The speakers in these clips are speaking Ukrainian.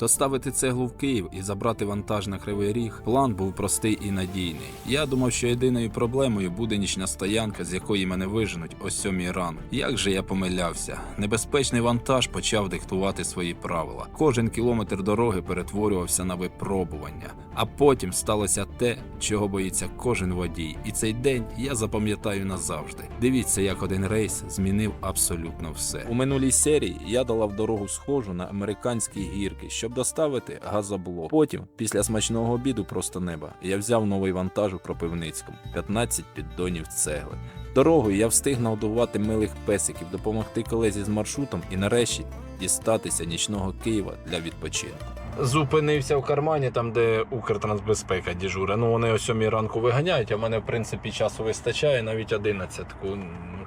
Доставити цеглу в Київ і забрати вантаж на Кривий Ріг план був простий і надійний. Я думав, що єдиною проблемою буде нічна стоянка, з якої мене виженуть о сьомій ранку. Як же я помилявся? Небезпечний вантаж почав диктувати свої правила. Кожен кілометр дороги перетворювався на випробування. А потім сталося те, чого боїться кожен водій. І цей день я запам'ятаю назавжди. Дивіться, як один рейс змінив абсолютно все. У минулій серії я долав дорогу схожу на американські гірки, щоб доставити газоблок. Потім, після смачного обіду просто неба, я взяв новий вантаж у Кропивницькому 15 піддонів цегли. Дорогою я встиг нагодувати милих песиків, допомогти колезі з маршрутом і нарешті дістатися нічного Києва для відпочинку. Зупинився в кармані, там, де Укртрансбезпека дежуре. Ну, вони о 7 ранку виганяють, а в мене, в принципі, часу вистачає, навіть 11.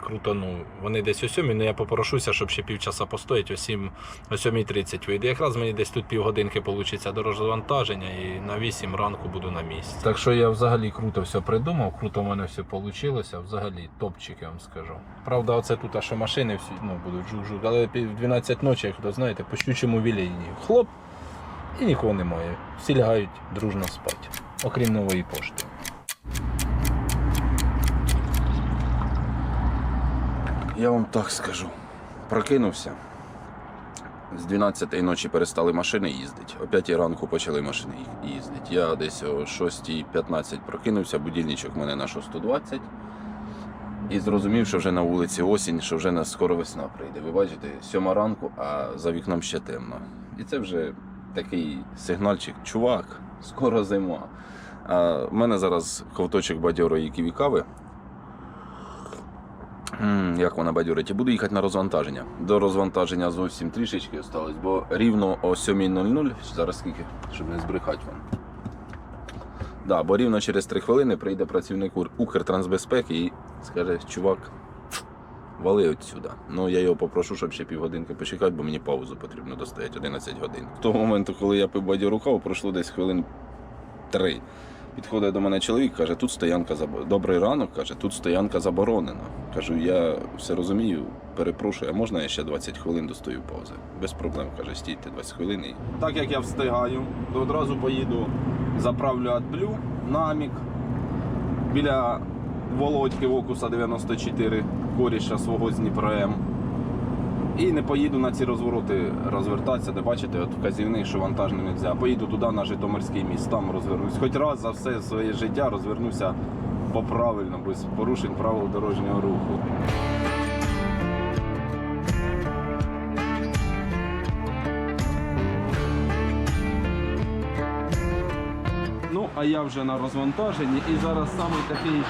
Круто, ну, вони десь о 7, ну я попрошуся, щоб ще півчаса постоять, о 7, о 7.30 вийде. Якраз мені десь тут півгодинки вийде до розвантаження і на 8 ранку буду на місці. Так що я взагалі круто все придумав, круто в мене все вийшло, взагалі топчик, я вам скажу. Правда, оце тут аж машини всі ну, будуть жук-жук, але в 12 ночі, як то знаєте, по щучому вілейні. Хлоп, і нікого немає. Всі лягають дружно спати, окрім нової пошти. Я вам так скажу. Прокинувся. З 12-ї ночі перестали машини їздити. О 5 ранку почали машини їздити. Я десь о 6.15 прокинувся, будильничок в мене на 6.20. І зрозумів, що вже на вулиці осінь, що вже нас скоро весна прийде. Ви бачите, сьома ранку, а за вікном ще темно. І це вже такий сигнальчик. Чувак, скоро зима. А в мене зараз ковточок бадьорої ківі кави. Як вона бадьорить? І буду їхати на розвантаження. До розвантаження зовсім трішечки осталось, бо рівно о 7.00, зараз скільки, щоб не збрехати вам. Да, бо рівно через 3 хвилини прийде працівник Укртрансбезпеки і скаже, чувак, вали отсюда. Ну я його попрошу, щоб ще півгодинки почекати, бо мені паузу потрібно достояти 11 годин. З того моменту, коли я пив бадьору каву, пройшло десь хвилин 3. Підходить до мене чоловік, каже, тут стоянка заб... Добрий ранок, каже, тут стоянка заборонена. Кажу, я все розумію, перепрошую, а можна я ще 20 хвилин достою паузи? Без проблем, каже, стійте 20 хвилин. І... Так як я встигаю, то одразу поїду, заправлю AdBlue на Амік біля Володьки Окуса 94 коріша свого з Дніпром. І не поїду на ці розвороти розвертатися, де бачите, от вказівний, що вантажний не можна. Поїду туди на Житомирський міст, там розвернусь. Хоч раз за все своє життя розвернуся по правильно, без порушень правил дорожнього руху. Ну, а я вже на розвантаженні і зараз саме такий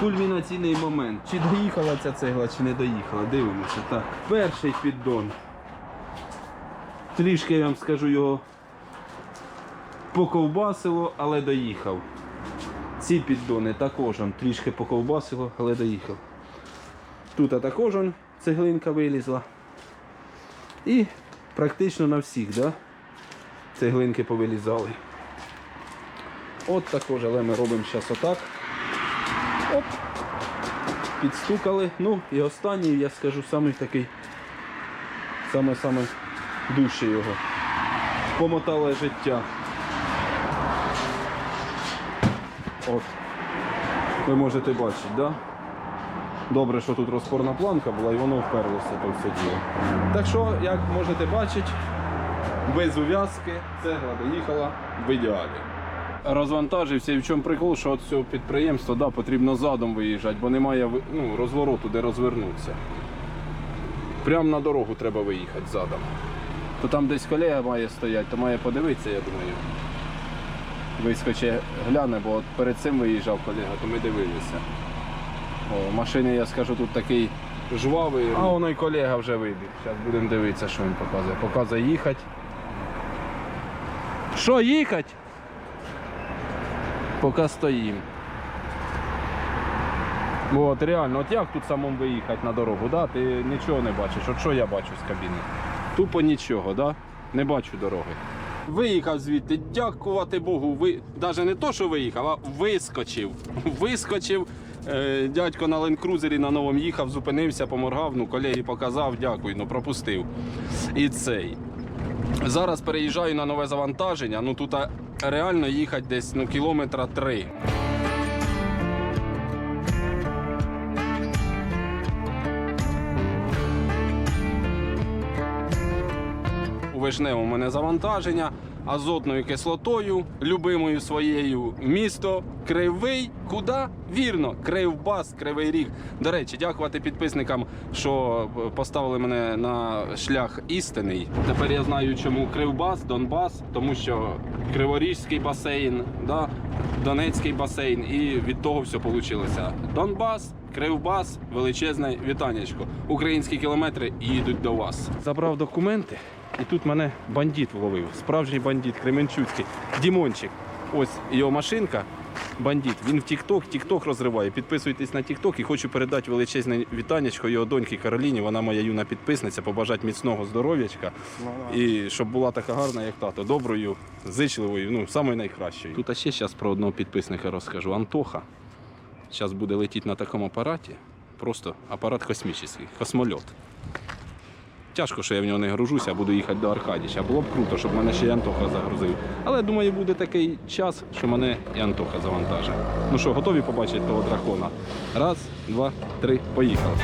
кульмінаційний момент. Чи доїхала ця цегла, чи не доїхала. Дивимося. Так. Перший піддон. Трішки я вам скажу його поковбасило, але доїхав. Ці піддони також трішки поковбасило, але доїхав. Тут також цеглинка вилізла. І практично на всіх, да? цеглинки повилізали. От також, але ми робимо зараз отак. Оп. Підстукали. Ну і останній, я скажу, самий такий, саме-саме дужче його. Помотале життя. От. Ви можете бачити, да? Добре, що тут розпорна планка була і воно вперлося то все діло. Так що, як можете бачити, без ув'язки цегла доїхала в ідеалі. Розвантажився і в чому прикол, що от цього підприємства да, потрібно задом виїжджати, бо немає ну, розвороту, де розвернутися. Прямо на дорогу треба виїхати задом. То там десь колега має стояти, то має подивитися, я думаю. Вискоче гляне, бо от перед цим виїжджав колега, то ми дивилися. О, машини, я скажу, тут такий жвавий. А воно й колега вже вибіг. Зараз будемо дивитися, що він показує. Показує їхати. Що їхати? Поки стоїм. От реально, от як тут самому виїхати на дорогу, да? ти нічого не бачиш. От що я бачу з кабіни? Тупо нічого, да? не бачу дороги. Виїхав звідти, дякувати Богу. Ви... Навіть не то, що виїхав, а вискочив. Вискочив. Е, дядько на ленд-крузері на новому їхав, зупинився, поморгав, ну, колегі показав, дякую, ну пропустив. І цей. Зараз переїжджаю на нове завантаження. Ну тут реально їхати десь ну, кілометра три. У вишневому мене завантаження азотною кислотою, любимою своєю місто Кривий. Куди? Вірно, Кривбас, Кривий Ріг. До речі, дякувати підписникам, що поставили мене на шлях істинний. Тепер я знаю, чому Кривбас, Донбас, тому що Криворізький басейн, да, Донецький басейн, і від того все вийшло. Донбас, Кривбас, величезне вітаннячко. Українські кілометри їдуть до вас. Забрав документи, і тут мене бандит вловив. Справжній бандит, Кременчуцький. Дімончик. Ось його машинка. Бандит. Він в Тік-Ток, Тік-Ток розриває. Підписуйтесь на Тік-Ток і хочу передати величезне вітаннячко його доньки Кароліні. Вона моя юна підписниця, побажати міцного здоров'ячка. І щоб була така гарна, як тато, доброю, зичливою, ну, самою найкращою. Тут а ще зараз про одного підписника розкажу. Антоха. Зараз буде летіти на такому апараті. Просто апарат космічний, космольот. Тяжко, що я в нього не гружуся, буду їхати до Аркадіча. Було б круто, щоб мене ще й Антоха загрузив. Але думаю, буде такий час, що мене і Антоха завантажить. Ну що, готові побачити того дракона? Раз, два, три, поїхали.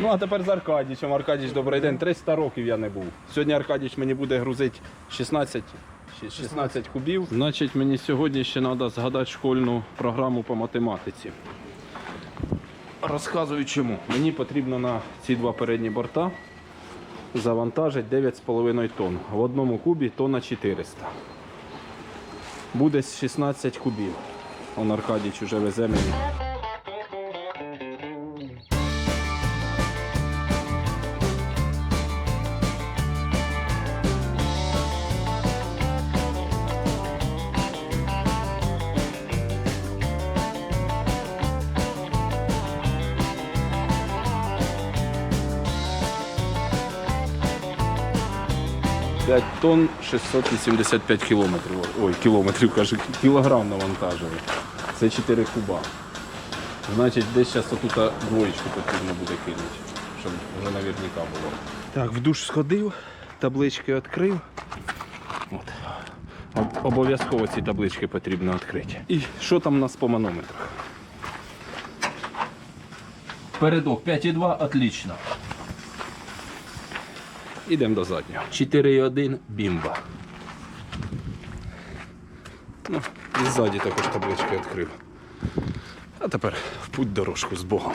Ну а тепер з Аркадічем. Аркадіч, добрий день. 300 років я не був. Сьогодні Аркадіч мені буде грузити 16, ще 16 кубів. Значить, мені сьогодні ще треба згадати школьну програму по математиці. Розказую чому. Мені потрібно на ці два передні борта завантажити 9,5 тонн. В одному кубі тонна 400. Буде 16 кубів. Он Аркадіч уже везе мені. Тонн 685 кілометрів. Ой, кілометрів, кажу, кілограм навантажили. Це 4 куба. Значить, десь зараз тут двоєчку потрібно буде кинути, щоб вже наверняка було. Так, в душ сходив, таблички відкрив. От. Обов'язково ці таблички потрібно відкрити. І що там у нас по манометрах? Передок 5,2 отлично. Ідемо до заднього. 4,1 бімба. Ну, і ззаді також таблички відкрив. А тепер в путь дорожку з Богом.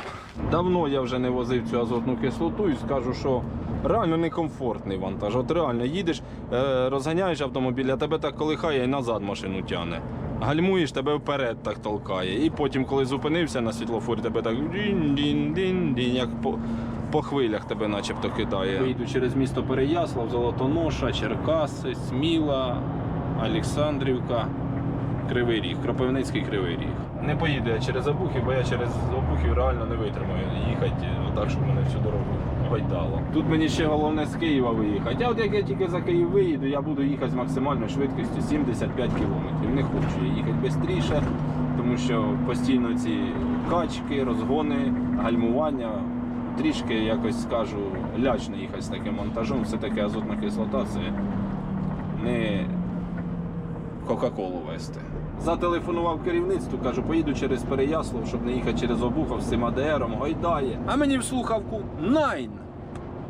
Давно я вже не возив цю азотну кислоту і скажу, що реально некомфортний вантаж. От реально їдеш, е, розганяєш автомобіль, а тебе так колихає і назад машину тягне. Гальмуєш, тебе вперед так толкає. І потім, коли зупинився на світлофорі, тебе так дін-дін-дін, як по, по хвилях тебе начебто кидає. Вийду через місто Переяслав, Золотоноша, Черкаси, Сміла, Олександрівка. Кривий Ріг, Кропивницький Кривий Ріг. Не поїду я через Обухів, бо я через Обухів реально не витримаю їхати отак, щоб мене всю дорогу гойдало. Тут мені ще головне з Києва виїхати. А от як я тільки за Київ виїду, я буду їхати з максимальною швидкістю 75 км. Не хочу я їхати швидше, тому що постійно ці качки, розгони, гальмування. Трішки якось скажу лячно їхати з таким монтажом. Все таки азотна кислота це не Кока-Колу вести. Зателефонував керівництву, кажу, поїду через Переяслав, щоб не їхати через Обухов з цим АДРом, гойдає. А мені в слухавку Найн.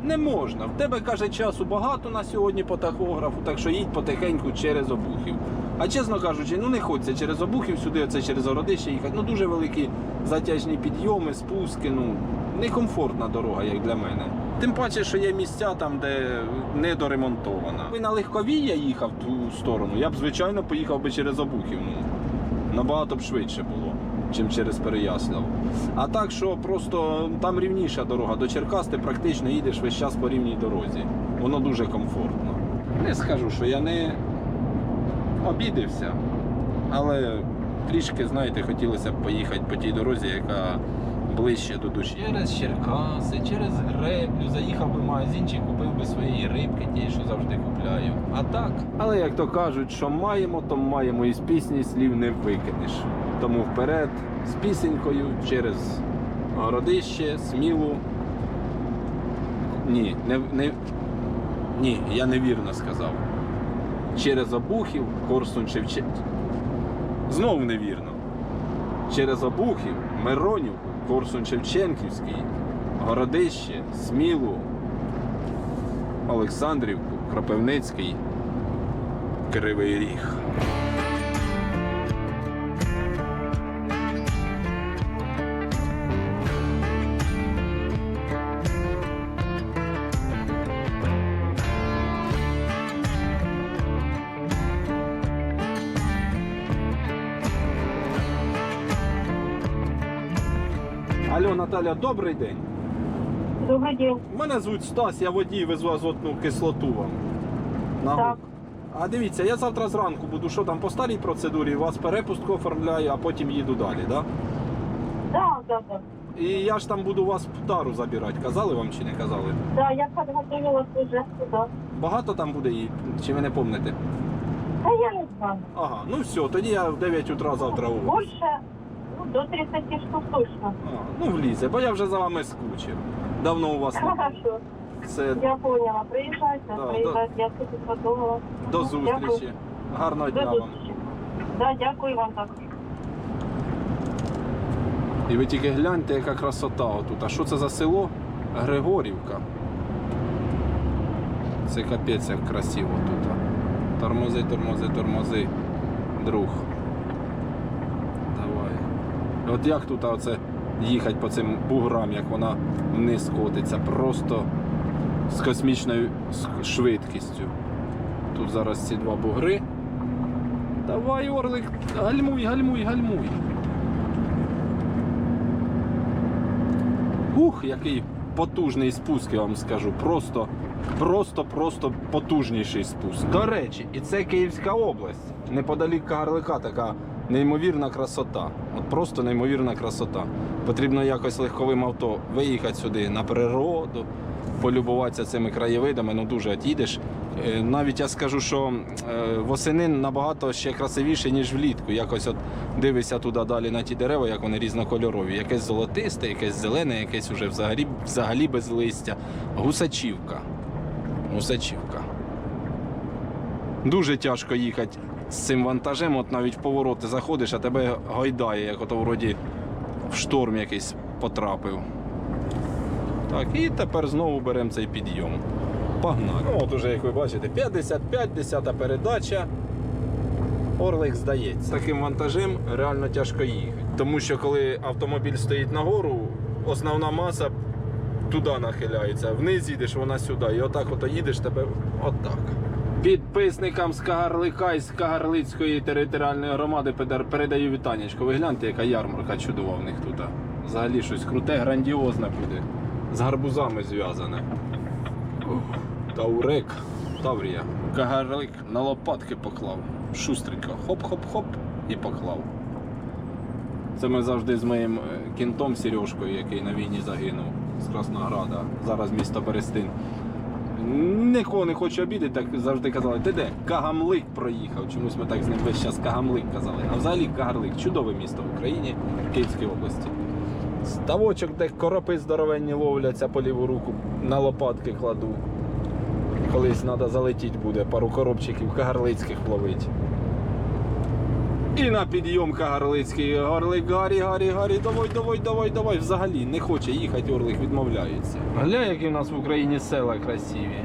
Не можна. В тебе каже часу багато на сьогодні по тахографу, так що їдь потихеньку через Обухів. А чесно кажучи, ну не хочеться через Обухів сюди, оце через Городище їхати. Ну дуже великі затяжні підйоми, спуски. Ну некомфортна дорога, як для мене. Тим паче, що є місця там, де недоремонтована. На легковій я їхав ту сторону, я б звичайно поїхав би через Обухів. Ну, набагато б швидше було, чим через Переяслав. А так, що просто там рівніша дорога. До Черкас ти практично їдеш весь час по рівній дорозі. Воно дуже комфортно. Не скажу, що я не обідився, але трішки, знаєте, хотілося б поїхати по тій дорозі, яка ближче до душі. Через Черкаси, через греблю, заїхав би в магазинчик, купив би свої рибки, ті, що завжди купляю. А так, Але як то кажуть, що маємо, то маємо і з пісні слів не викинеш. Тому вперед з пісенькою через Городище, Смілу. Ні, не, не, ні, я невірно сказав. Через Абухів Корсун Шевченків. Знову невірно. Через Абухів, Миронів, Корсун Шевченківський, Городище, Смілу, Олександрівку, Кропивницький, Кривий Ріг. Наталя, добрий день. Добрый день. Мене звуть Стас, я водій, везу азотну кислоту вам. На Так. А дивіться, я завтра зранку буду, що там по старій процедурі, вас перепустку оформляю, а потім їду далі, да? Да, да, да. І я ж там буду вас тару забирати. Казали вам чи не казали? Да, я подготовилась уже сюда. Багато там буде її, чи ви не помните? Да я не знаю. Ага, ну все, тоді я в 9 утра завтра у вас. Больше до 30 штук точно. А, ну влізе, бо я вже за вами скучив. Давно у вас не. Хорошо. Це Я поняла. Приезжайте, Да, приезжайте. Я тут подумала. до зустрічі. Гарного До дня вам. зустрічі. Да, дякую вам так. І ви тільки гляньте, яка красота отут. А що це за село? Григорівка. Це капець як красиво тут. Тормози, тормози, тормози. Друг. От як тут оце їхати по цим буграм, як вона вниз котиться, просто з космічною швидкістю. Тут зараз ці два бугри. Давай, Орлик, гальмуй, гальмуй, гальмуй. Ух, який потужний спуск, я вам скажу. Просто, просто, просто потужніший спуск. До речі, і це Київська область. Неподалік Кагарлика така неймовірна красота. От просто неймовірна красота. Потрібно якось легковим авто виїхати сюди на природу, полюбуватися цими краєвидами. Ну дуже от їдеш. Е, Навіть я скажу, що е, восени набагато ще красивіше, ніж влітку. Якось от дивишся туди далі на ті дерева, як вони різнокольорові. Якесь золотисте, якесь зелене, якесь уже взагалі, взагалі без листя. Гусачівка. Гусачівка. Дуже тяжко їхати з цим вантажем, от навіть в повороти заходиш, а тебе гойдає, як ото вроді в шторм якийсь потрапив. Так, і тепер знову беремо цей підйом. Погнали. Ну, от уже, як ви бачите, 55, 10 передача. Орлик здається. Таким вантажем реально тяжко їхати. Тому що коли автомобіль стоїть нагору, основна маса туди нахиляється. Вниз їдеш, вона сюди. І отак ото їдеш тебе отак. Підписникам з Кагарлика і з Кагарлицької територіальної громади передаю вітаннячко. Ви гляньте, яка ярмарка чудова в них тут. Взагалі щось круте, грандіозне буде. З гарбузами зв'язане. Таурек, Таврія. Кагарлик на лопатки поклав. Шустренько. Хоп-хоп-хоп і поклав. Це ми завжди з моїм е, кінтом Сережкою, який на війні загинув з Краснограда. Зараз місто Берестин. Нікого не хочу обідати, так завжди казали, ти де? Кагамлик проїхав. Чомусь ми так з ним весь час Кагамлик казали. А взагалі Кагарлик чудове місто в Україні, в Київській області. Ставочок, де коропи здоровенні ловляться по ліву руку, на лопатки кладу. Колись треба залетіти буде, пару коробчиків кагарлицьких ловити. І на підйом Кагарлицький. Орлик, Гарі, Гарі, Гарі, давай, давай, давай, давай. Взагалі не хоче їхати, Орлик відмовляється. Гля, які в нас в Україні села красиві.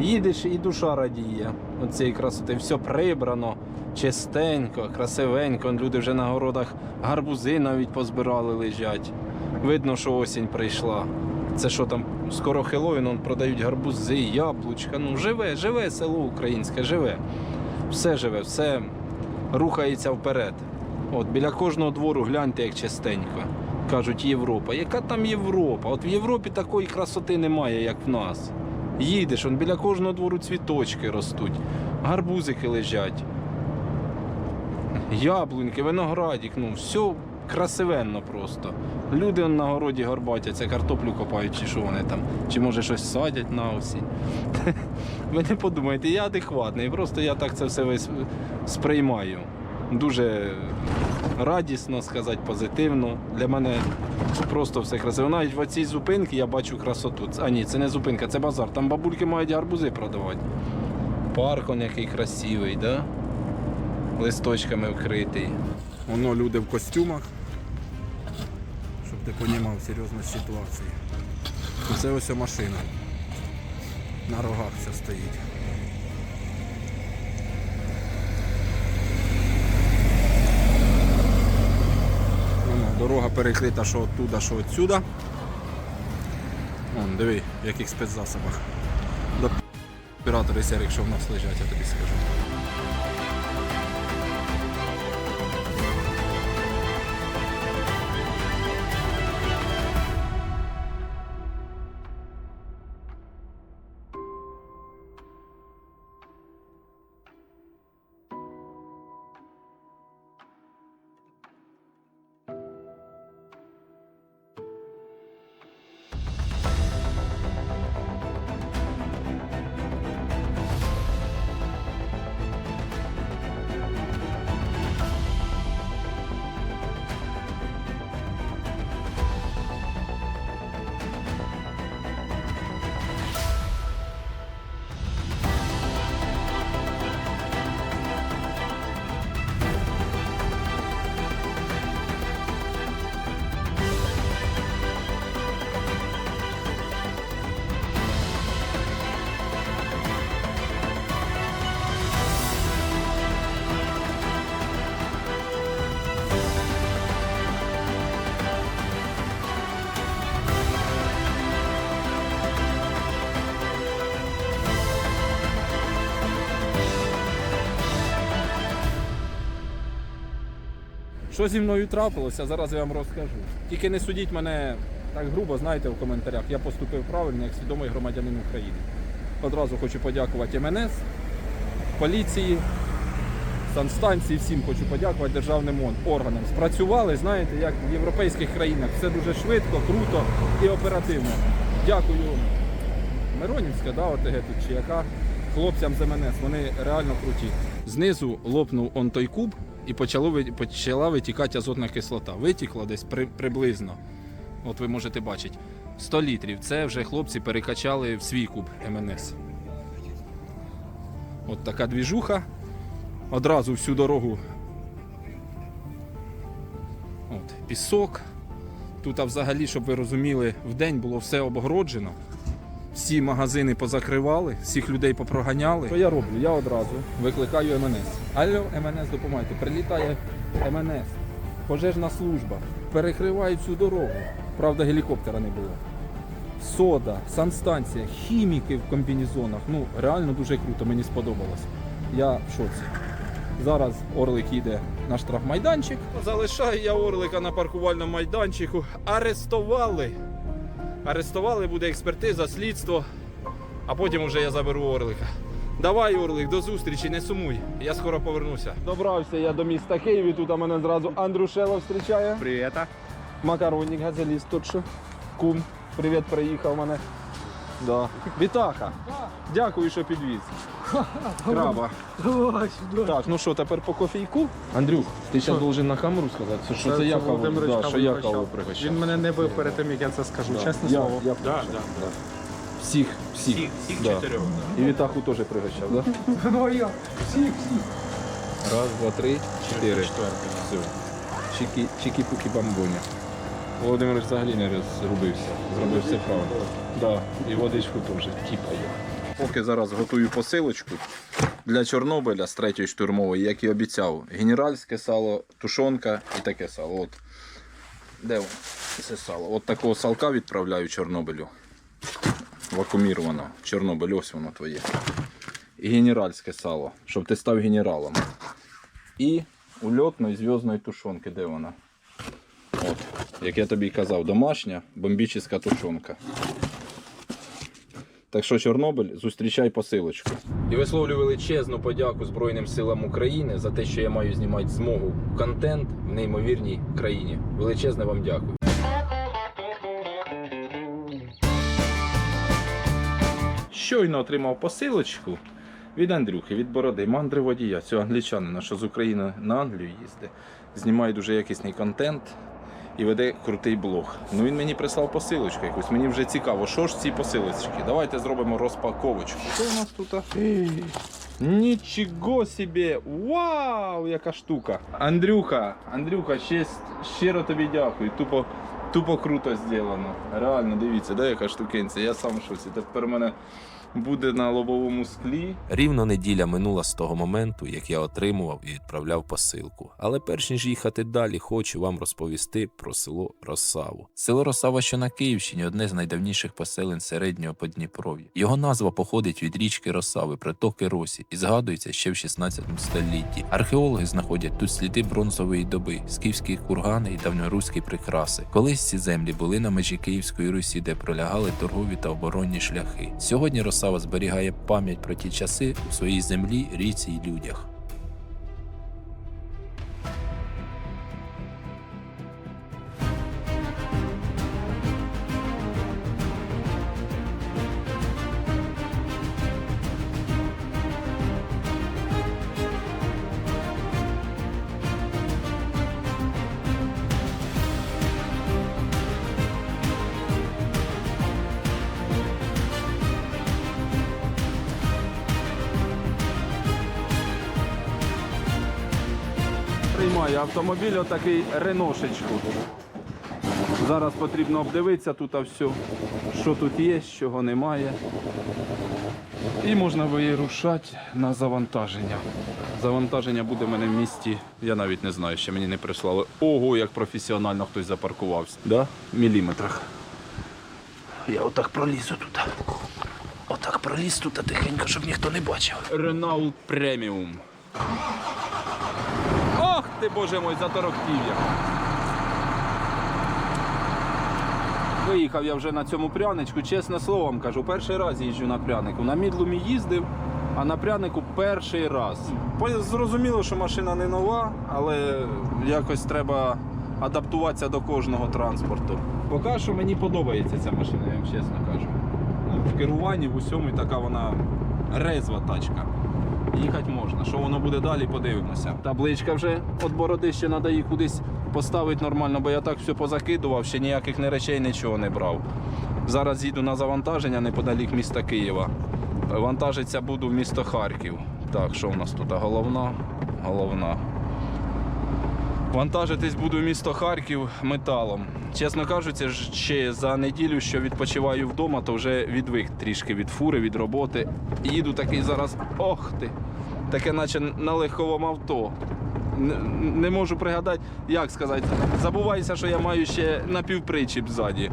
Їдеш і душа радіє от цієї красоти. Все прибрано, чистенько, красивенько. Люди вже на городах гарбузи навіть позбирали лежать. Видно, що осінь прийшла. Це що там, скоро Хеллоуін, он продають гарбузи, яблучка. Ну, живе, живе село українське, живе. Все живе, все рухається вперед. От біля кожного двору гляньте, як чистенько. Кажуть, Європа. Яка там Європа? От в Європі такої красоти немає, як в нас. Їдеш, он біля кожного двору цвіточки ростуть, гарбузики лежать, яблуньки, виноградик, ну все красивенно просто. Люди на городі горбатяться, картоплю копають, чи що вони там, чи може щось садять на осінь. Ви не подумайте, я адекватний, просто я так це все весь сприймаю. Дуже радісно сказати, позитивно. Для мене просто все красиво. Навіть в цій зупинці я бачу красоту. А ні, це не зупинка, це базар. Там бабульки мають гарбузи продавати. Парк он який красивий, да? листочками вкритий. Воно люди в костюмах. Щоб ти розумів серйозність ситуації. Це ось машина. На рогах все стоїть. Дорога перекрита що оттуда, що отсюда. Вон, диви, в яких спецзасобах. До оператори серик, що в нас лежать, я тобі скажу. Що зі мною трапилося, зараз я вам розкажу. Тільки не судіть мене так грубо, знаєте, в коментарях. Я поступив правильно, як свідомий громадянин України. Одразу хочу подякувати МНС, поліції, санстанції, всім хочу подякувати державним органам. Спрацювали, знаєте, як в європейських країнах. Все дуже швидко, круто і оперативно. Дякую Миронівська, да, ОТГ тут чи яка. Хлопцям з МНС, вони реально круті. Знизу лопнув он той куб і почало, почала витікати азотна кислота. Витікла десь при, приблизно. От ви можете бачити. 100 літрів. Це вже хлопці перекачали в свій куб МНС. От така двіжуха. Одразу всю дорогу. От, пісок. Тут а взагалі, щоб ви розуміли, в день було все обгороджено. Всі магазини позакривали, всіх людей попроганяли. Що я роблю? Я одразу викликаю МНС. Алло, МНС, допомагайте. Прилітає МНС, пожежна служба. Перекривають всю дорогу. Правда, гелікоптера не було. Сода, санстанція, хіміки в комбінезонах. Ну, реально дуже круто, мені сподобалось. Я в шоці. Зараз Орлик їде на штрафмайданчик. Залишаю я Орлика на паркувальному майданчику. Арестували. Арестували, буде експертиза, слідство, а потім вже я заберу Орлика. Давай, Орлик, до зустрічі, не сумуй. Я скоро повернуся. Добрався я до міста Києві. Тут а мене зразу Андрушело зустрічає. Привіт. Макаронник, газеліст тут що. Кум, привіт, приїхав мене. Да. Вітаха. Дякую, що підвіз. Краба. Так, ну що, тепер по кофійку? Андрюх, ти зараз должен на камеру сказати, що, це, я каву, да, що я пригощав. каву пригощав. Він мене не бив перед тим, як я це скажу. Чесне я, слово. Я да, да, да. Всіх, всіх. Всіх, чотирьох. І Вітаху теж пригощав, так? Да? Ну я. Всіх, всіх. Раз, два, три, чотири. Все. Чики, чики-пуки бамбоня. Володимир взагалі не розрубився. Зробив все правильно. Да. І водичку теж кіпає. Поки зараз готую посилочку для Чорнобиля з третьої штурмової, як і обіцяв. Генеральське сало, тушонка і таке сало. От. Де це сало? От такого салка відправляю Чорнобилю. Вакууміровано. Чорнобиль, ось воно твоє. І генеральське сало, щоб ти став генералом. І ульотної зв'язної тушонки, де вона? От, як я тобі казав, домашня бомбічна тушонка. Так що, Чорнобиль, зустрічай посилочку. І висловлю величезну подяку Збройним силам України за те, що я маю знімати змогу контент в неймовірній країні. Величезне вам дякую. Щойно отримав посилочку Від Андрюхи, від бороди, мандри водія, цього англічанина, що з України на Англію їздить. Знімає дуже якісний контент і веде крутий блог. Ну він мені прислав посилочку якусь. Мені вже цікаво, що ж ці посилочки. Давайте зробимо розпаковочку. Що у нас тут? Нічого собі! Вау, яка штука! Андрюха, Андрюха, ще, щиро тобі дякую. Тупо, тупо круто зроблено. Реально, дивіться, да, яка штукенця. Я сам в шоці. Тепер мене буде на лобовому склі. Рівно неділя минула з того моменту, як я отримував і відправляв посилку. Але перш ніж їхати далі, хочу вам розповісти про село Росаву. Село Росава, що на Київщині, одне з найдавніших поселень середнього Подніпров'я. Його назва походить від річки Росави, притоки Росі, і згадується ще в 16 столітті. Археологи знаходять тут сліди бронзової доби, скіфські кургани і давньоруські прикраси. Колись ці землі були на межі Київської Русі, де пролягали торгові та оборонні шляхи. Сьогодні Росава зберігає пам'ять про ті часи у своїй землі, ріці й людях. Приймаю автомобіль отакий реношечку. Зараз потрібно обдивитися тут все, що тут є, чого немає. І можна вирушати на завантаження. Завантаження буде в мене в місті. Я навіть не знаю, ще мені не прислали. Ого, як професіонально хтось запаркувався. Да? В міліметрах. Я отак пролізу тут. Отак проліз тут тихенько, щоб ніхто не бачив. Renault Premium. Ти, боже мой, заторохтів я. Виїхав я вже на цьому пряничку, чесне слово вам кажу, перший раз їжджу на прянику. На мідлумі їздив, а на прянику перший раз. Зрозуміло, що машина не нова, але якось треба адаптуватися до кожного транспорту. Поки що мені подобається ця машина, я вам чесно кажу. В керуванні в усьому така вона резва тачка. Їхати можна. Що воно буде далі, подивимося. Табличка вже від бородище треба її кудись поставити нормально, бо я так все позакидував, ще ніяких не речей, нічого не брав. Зараз їду на завантаження неподалік міста Києва. Вантажиться буду в місто Харків. Так, що в нас тут? Головна, головна. Вантажитись буду місто Харків металом. Чесно кажучи, ще за неділю, що відпочиваю вдома, то вже відвик трішки від фури, від роботи. Їду такий зараз, ох ти, таке наче на легковому авто. Не, не можу пригадати, як сказати. Забуваюся, що я маю ще напівпричіп ззаді.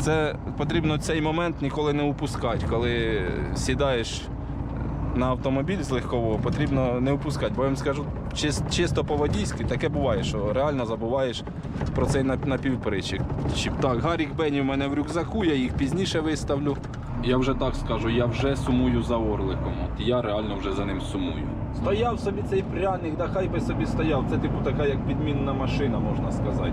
Це потрібно цей момент ніколи не упускати, коли сідаєш на автомобіль з легкового потрібно не впускати. Бо я вам скажу, чис- чисто по-водійськи таке буває, що реально забуваєш про цей нап- напівпричик. Чіп. Так, Гарік Бені в мене в рюкзаку, я їх пізніше виставлю. Я вже так скажу, я вже сумую за Орликом. От я реально вже за ним сумую. Стояв собі цей пряник, да хай би собі стояв. Це типу така як підмінна машина, можна сказати.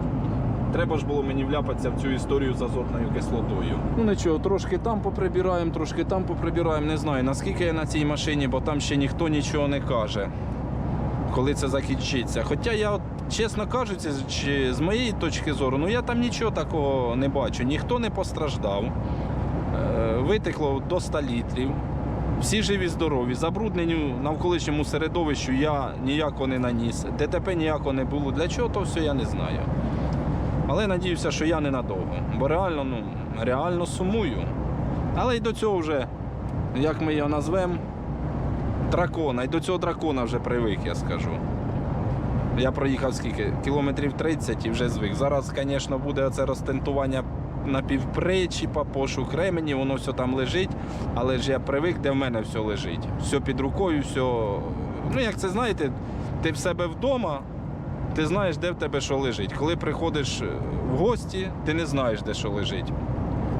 Треба ж було мені вляпатися в цю історію з азотною кислотою. Ну нічого, трошки там поприбираємо, трошки там поприбираємо. Не знаю, наскільки я на цій машині, бо там ще ніхто нічого не каже, коли це закінчиться. Хоча я, от, чесно кажучи, чи з моєї точки зору, ну я там нічого такого не бачу. Ніхто не постраждав. Е, Витекло до 100 літрів. Всі живі, здорові, забрудненню навколишньому середовищу я ніякого не наніс. ДТП ніякого не було. Для чого то все я не знаю. Але надіюся, що я ненадовго. Бо реально, ну, реально сумую. Але й до цього вже, як ми його назвемо, дракона. І до цього дракона вже привик, я скажу. Я проїхав скільки? Кілометрів 30 і вже звик. Зараз, звісно, буде оце розтентування на півпричіпа, пошук воно все там лежить, але ж я привик, де в мене все лежить. Все під рукою, все. Ну, як це знаєте, ти в себе вдома, ти знаєш, де в тебе що лежить. Коли приходиш е, в гості, ти не знаєш, де що лежить.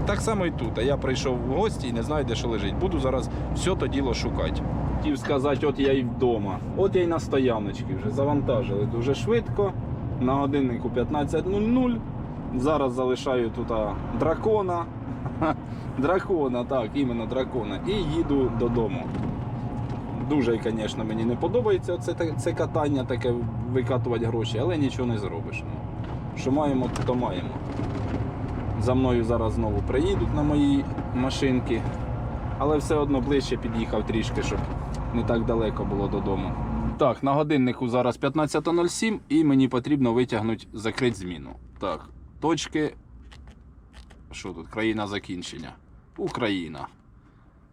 Так само і тут. А я прийшов в гості і не знаю, де що лежить. Буду зараз все то діло шукати. Хотів сказати, от я і вдома. От я й на стояночці вже завантажили дуже швидко. На годиннику 15.00. Зараз залишаю тут дракона. Дракона, так, іменно дракона. І їду додому. Дуже, звісно, мені не подобається це, це катання, таке викатувати гроші, але нічого не зробиш. Ну, що маємо, то маємо. За мною зараз знову приїдуть на моїй машинки, але все одно ближче під'їхав трішки, щоб не так далеко було додому. Так, на годиннику зараз 15.07 і мені потрібно витягнути закрити зміну. Так, точки. Що тут? Країна закінчення. Україна.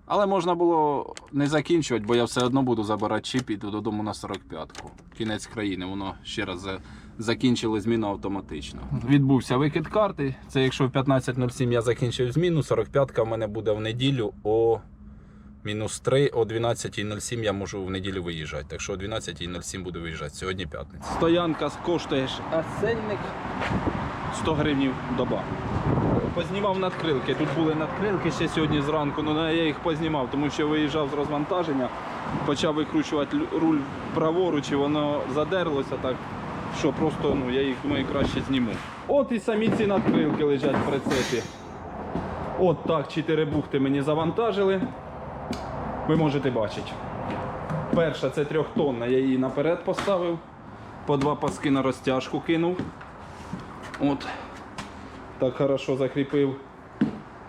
Але можна було не закінчувати, бо я все одно буду забирати чіп і йду додому на 45-ку. Кінець країни, воно ще раз за- закінчили зміну автоматично. Відбувся викид карти. Це якщо в 15.07 я закінчив зміну, 45-ка в мене буде в неділю о мінус 3, о 12.07 я можу в неділю виїжджати. Так що о 12.07 буду виїжджати. Сьогодні п'ятниця. Стоянка коштує осельник 100 гривень доба. Познімав надкрилки. Тут були надкрилки ще сьогодні зранку, але я їх познімав, тому що виїжджав з розвантаження, почав викручувати руль праворуч і воно задерлося так, що просто ну, я їх думаю, краще зніму. От і самі ці надкрилки лежать в прицепі. От так, чотири бухти мені завантажили. Ви можете бачити. Перша це трьохтонна, я її наперед поставив. По два паски на розтяжку кинув. От. Так хорошо закріпив.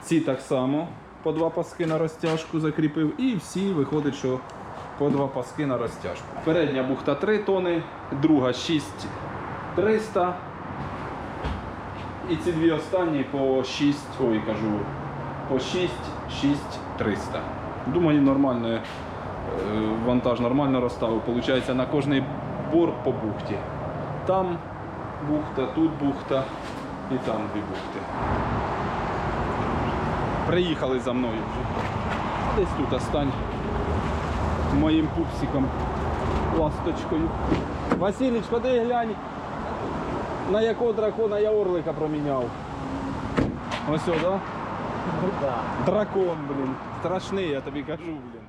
Ці так само по два паски на розтяжку закріпив. І всі виходить, що по два паски на розтяжку. Передня бухта 3 тони, друга 6300. І ці дві останні по 6, ой, кажу, по 6, 6300. Думаю, нормально. е, Вантаж нормально розставив. Получається на кожний борт по бухті. Там бухта, тут бухта і там дві бухти. Приїхали за мною вже. Десь тут остань. Моїм пупсиком. Ласточкою. Василіч, ходи глянь. На якого дракона я орлика проміняв. Ось, о, да? Дракон, блін. Страшний, я тобі кажу, блін.